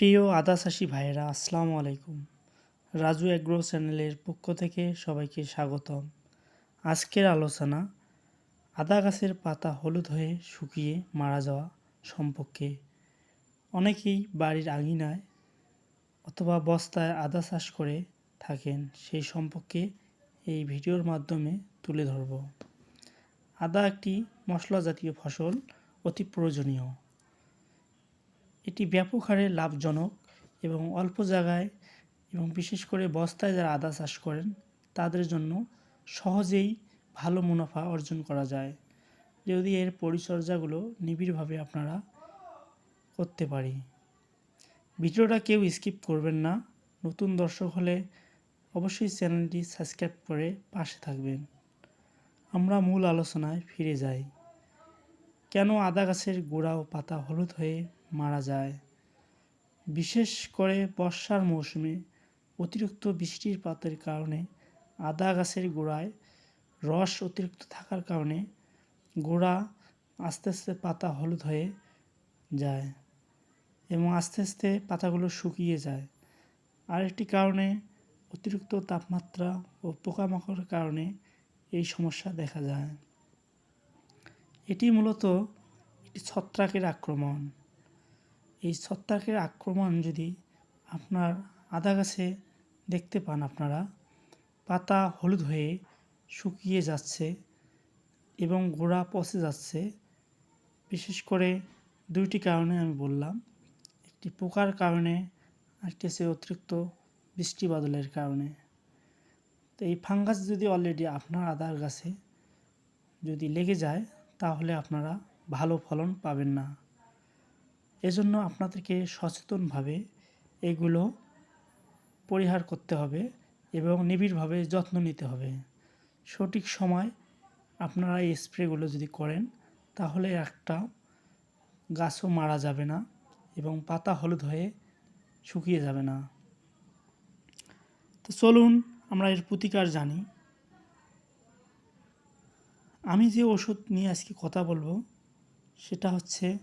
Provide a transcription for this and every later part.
প্রিয় আদা চাষি ভাইয়েরা, আসসালামু আলাইকুম। রাজু অ্যাগ্রো চ্যানেলের পক্ষ থেকে সবাইকে স্বাগতম। আজকের আলোচনা, আদা গাছের পাতা হলুদ হয়ে শুকিয়ে মারা যাওয়া সম্পর্কে। অনেকেই বাড়ির আঙিনায় অথবা বস্তায় আদা চাষ করে থাকেন, সেই সম্পর্কে এই ভিডিওর মাধ্যমে তুলে ধরব। আদা একটি মশলা জাতীয় ফসল, অতি প্রয়োজনীয়। এটি ব্যাপক হারে লাভজনক এবং অল্প জায়গায় এবং বিশেষ করে বস্তায় যারা আদা চাষ করেন, তাদের জন্য সহজেই ভালো মুনাফা অর্জন করা যায়। যদি এর পরিচর্যাগুলো নিবিড়ভাবে আপনারা করতে পারি। ভিডিওটা কেউ স্কিপ করবেন না। নতুন দর্শক হলে অবশ্যই চ্যানেলটি সাবস্ক্রাইব করে পাশে থাকবেন। আমরা মূল আলোচনায় ফিরে যাই। কেন আদা গাছের গোড়া ও পাতা হলুদ হয়ে মারা যায়। বিশেষ করে বর্ষার মৌসুমে অতিরিক্ত বৃষ্টির পাতের কারণে আদা গাছের গোড়ায় রস অতিরিক্ত থাকার কারণে গোড়া আস্তে আস্তে পাতা হলুদ হয়ে যায় এবং আস্তে আস্তে পাতাগুলো শুকিয়ে যায়। আরেকটি কারণে অতিরিক্ত তাপমাত্রা ও পোকামাকড়ের কারণে এই সমস্যা দেখা যায়। এটি মূলত একটি ছত্রাকের আক্রমণ। এই ছত্রাকের আক্রমণ যদি আপনার আদা গাছে দেখতে পান আপনারা, পাতা হলুদ হয়ে শুকিয়ে যাচ্ছে এবং গোড়া পচে যাচ্ছে, বিশেষ করে দুইটি কারণে আমি বললাম। একটি পোকার কারণে, আরেকটি হচ্ছে অতিরিক্ত বৃষ্টি বাদলের কারণে। তো এই ফাঙ্গাস যদি অলরেডি আপনার আদার গাছে যদি লেগে যায়, তাহলে আপনারা ভালো ফলন পাবেন না। এজন্য আপনাদেরকে সচেতনভাবে এগুলো পরিহার করতে হবে এবং নিবিড়ভাবে যত্ন নিতে হবে। সঠিক সময় আপনারা এই স্প্রেগুলো যদি করেন, তাহলে একটা গাছও মারা যাবে না এবং পাতা হলুদ হয়ে শুকিয়ে যাবে না। তো চলুন আমরা এর প্রতিকার জানি। আমি যে ওষুধ নিয়ে আজকে কথা বলব, সেটা হচ্ছে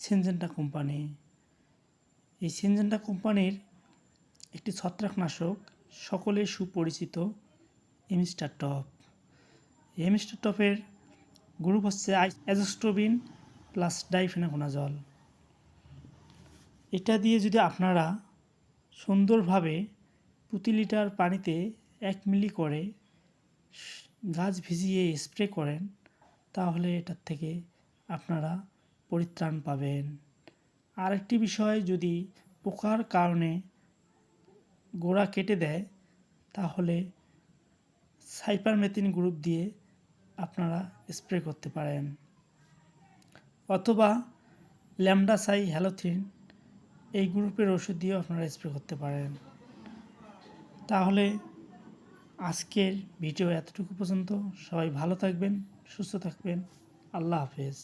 সেনজেন্টা কোম্পানি। এই সেনজেন্টা কোম্পানির একটি ছত্রাকনাশক সকলে সুপরিচিত এমিস্টার টপ। এমিস্টার টপের গ্রুপ হচ্ছে অ্যাজোস্টোবিন প্লাস ডাইফেনাকোনাজল এটা দিয়ে যদি আপনারা সুন্দরভাবে প্রতি লিটার পানিতে এক মিলি করে গাছ ভিজিয়ে স্প্রে করেন, তাহলে এটার থেকে আপনারা পরিত্রাণ পাবেন। আরেকটি বিষয় যদি পোকার কারণে গোড়া কেটে দেয়, তাহলে সাইপারমেথিন গ্রুপ দিয়ে আপনারা স্প্রে করতে পারেন। অথবা ল্যামডাসাই হ্যালোথিন এই গ্রুপের ওষুধ দিয়েও আপনারা স্প্রে করতে পারেন। তাহলে আজকের ভিডিও এতটুকু পর্যন্ত। সবাই ভালো থাকবেন, সুস্থ থাকবেন। আল্লাহ হাফেজ।